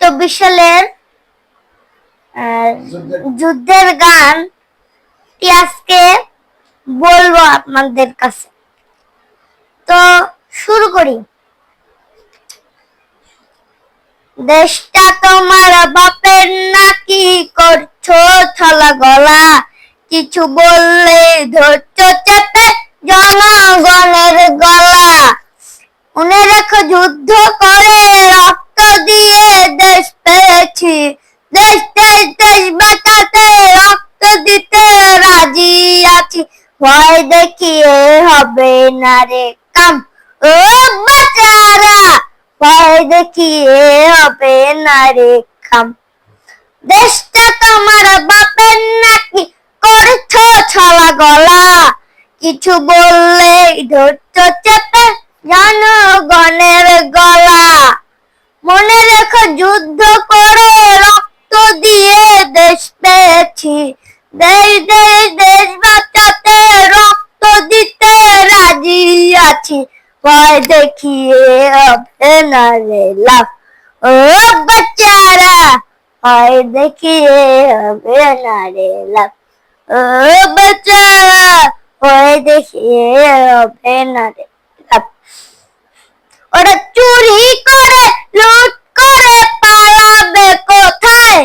চব্বিশ সালের যুদ্ধের গান আজকে বলব আপনাদের কাছে? তো শুরু করি। দেশটা তোমার বাপের নাকি করছ ছলা গলা কিছু বললে ধরছো ভয় দেখিয়ে হবে না রে কাম। ও বাচারা ভয় দেখিয়ে হবে না রে কাম। দেশটা তোমার বাপের নাকি করছ ছলা গলা। কিছু বললে ধরছো চেপে জনগণের দেশ দেশ বাঁচাতে রক্ত দিতে রাজি আছি। ভয় দেখিয়ে না লাভ। ও বাচ্চারা, ভয় দেখিয়ে লাভ। ও বাচ্চারা, ভয় দেখিয়ে লাভ। ওরা চুরি করে, লুট করে পালাবে কোথায়?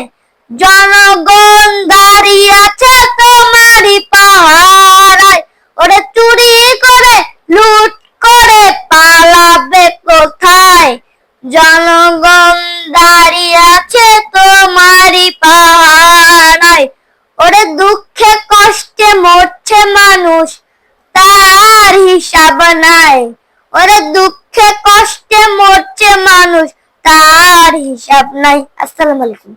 জনগণ দাঁড়িয়ে আছে তোমারই পাহারায় ওরা চুরি করে লুট করে পালাবে কোথায় দাঁড়িয়ে আছে তোমারই পাহারায় ওরে দুঃখে কষ্টে মরছে মানুষ, তার হিসাব নাই। ওরে দুঃখে কষ্টে মরছে মানুষ, তার হিসাব নাই। আসসালামু আলাইকুম।